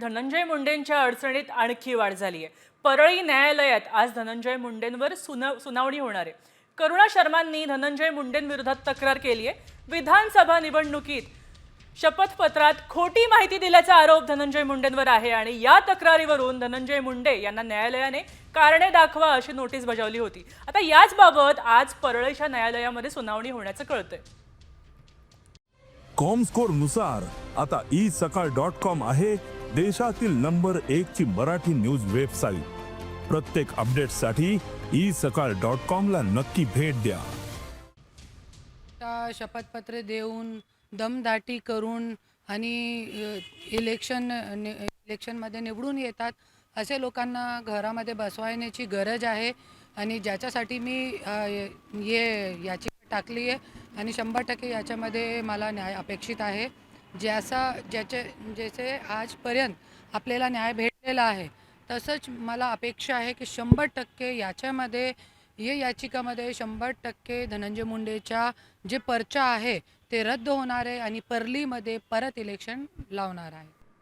धनंजय मुंडेंच्या अडचणीत आणखी वाढ झाली आहे. परळी न्यायालयात आज धनंजय मुंडेंवर सुना सुनावणी होणार आहे. करुणा शर्मांनी धनंजय मुंडेंविरोधात तक्रार केली आहे. विधानसभा निवडणुकीत शपथपत्रात खोटी माहिती दिल्याचा आरोप धनंजय मुंडेंवर आहे आणि या तक्रारीवरून धनंजय मुंडे यांना न्यायालयाने कारणे दाखवा अशी नोटीस बजावली होती. आता याच बाबत आज परळीच्या न्यायालयामध्ये सुनावणी होण्याचं कळतंय. कॉमस्कोरनुसार आता ई सकाळ डॉट कॉम आहे. देशातील नंबर एक ची मराठी न्यूज वेबसाईट. प्रत्येक अपडेटसाठी ई सकाळ डॉट कॉमला नक्की भेट द्या. शपथपत्र शपथपत्रे देऊन दमदाटी करून आणि इलेक्शन इलेक्शनमध्ये निवडून येतात असे लोकांना घरामध्ये बसवायण्याची गरज आहे आणि ज्याच्यासाठी मी ये याची टाकली आहे आणि शंभर टक्के याच्यामध्ये मला न्याय अपेक्षित आहे. ज्याचा ज्याचे ज्याचे आजपर्यंत आपल्याला न्याय भेटलेला आहे तसंच मला अपेक्षा आहे की शंभर टक्के याच्यामध्ये ये याचिकामध्ये शंभर टक्के धनंजय मुंडेच्या जे पर्चा आहे ते रद्द होणार आहे आणि परलीमध्ये परत इलेक्शन लावणार आहे.